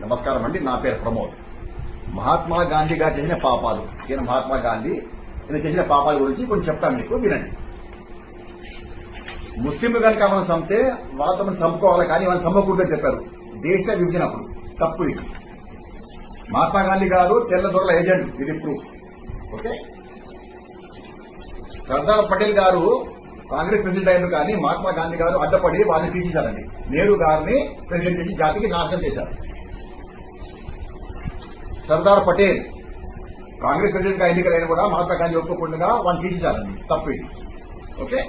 నమస్కారం అండి నా పేరు ప్రమోద్. మహాత్మా గాంధీ గారు చేసిన పాపాలు. ఈయన మహాత్మా గాంధీ ఈయన చేసిన పాపాల గురించి కొంచెం చెప్తాను మీకు వినండి. ముస్లింలు కనుక మనం చంపితే వాళ్ళతో మనం చంపుకోవాలి కానీ వాళ్ళని చంపకూడదని చెప్పారు. దేశ విభజన అప్పుడు. తప్పు ఇది. మహాత్మా గాంధీ గారు తెల్ల దొరల ఏజెంట్ ఇది ప్రూఫ్ ఓకే? సర్దార్ పటేల్ గారు కాంగ్రెస్ ప్రెసిడెంట్ అయ్యారు కానీ మహాత్మా గాంధీ గారు అడ్డపడి వాళ్ళని తీసేశారండి. నెహ్రూ గారిని ప్రెసిడెంట్ చేసి జాతికి నాశనం చేశారు. సర్దార్ పటేల్ కాంగ్రెస్ ప్రెసిడెంట్గా ఎన్నికలైన కూడా మహాత్మా గాంధీ ఒప్పుకోకుండా వాళ్ళు తీసేశారండి. తప్పు ఇది. ఓకే?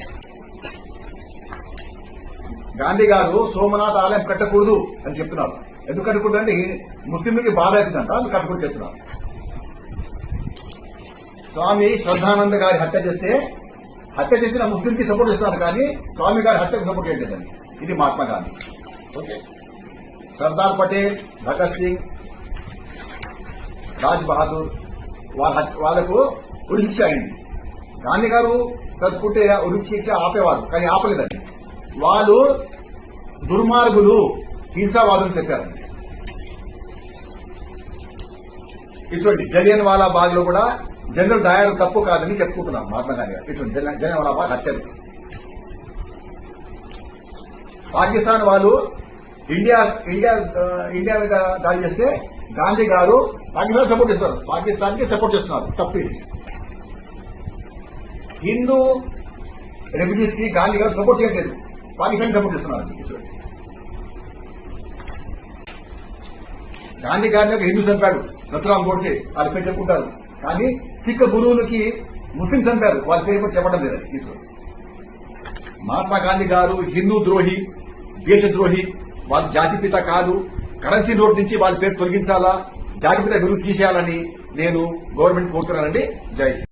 గాంధీ గారు సోమనాథ్ ఆలయం కట్టకూడదు అని చెప్తున్నారు. ఎందుకు కట్టకూడదు అంటే ముస్లింలకి బాధ అవుతుందంట అందుకు కట్టకూడదు చెప్తున్నారు. స్వామి శ్రద్ధానంద గారి హత్య చేస్తే హత్య చేసిన ముస్లింకి సపోర్ట్ చేస్తున్నారు కానీ స్వామి గారి హత్యకు సపోర్ట్ చేయలేదండి ఇది మహాత్మా గాంధీ. ఓకే? సర్దార్ పటేల్ భగత్ సింగ్ రాజ్ బహదూర్ వాళ్ళ హత్య- వాళ్ళకు అయింది. గాంధీ గారు తలుచుకుంటే ఉరిశిక్ష ఆపేవారు కానీ ఆపలేదండి. వాళ్ళు దుర్మార్గులు హింసావాదులు చెప్పారండి ఇటువంటి జలియన్ వాలా బాగ్లో కూడా జనరల్ డయర్ తప్పు కాదని చెప్పుకుంటున్నారు మహాత్మా గాంధీ గారు. ఇటువంటి జలియన్ వాలా బాగ్ హత్యలు. పాకిస్తాన్ వాళ్ళు ఇండియా ఇండియా ఇండియా మీద దాడి చేస్తే గాంధీ గారు పాకిస్తాన్ సపోర్ట్ చేస్తున్నారు. పాకిస్తాన్కి సపోర్ట్ చేస్తున్నారు. తప్పు. ఇది హిందూ రెఫ్యూజీస్కి గాంధీ గారు సపోర్ట్ చేయట్లేదు. పాకిస్తాన్ సపోర్ట్ చేస్తున్నారు. గాంధీ గారిని ఒక హిందూ చంపాడు. నథురాం గోడ్సే వాళ్ళ పేరు చెప్పుకుంటారు. కానీ సిక్ గురువులకి ముస్లిం చంపారు. వాళ్ళ పేరు కూడా చెప్పడం లేదు. ఈశ్వరు మహాత్మా గాంధీ గారు హిందూ ద్రోహి దేశద్రోహి వాళ్ళ జాతిపిత కాదు. కరెన్సీ నోట్ నుంచి వాళ్ళ పేరు తొలగించాలా? జాతిపిత విరుగు తీసేయాలని నేను గవర్నమెంట్ కోరుతున్నానండి. జై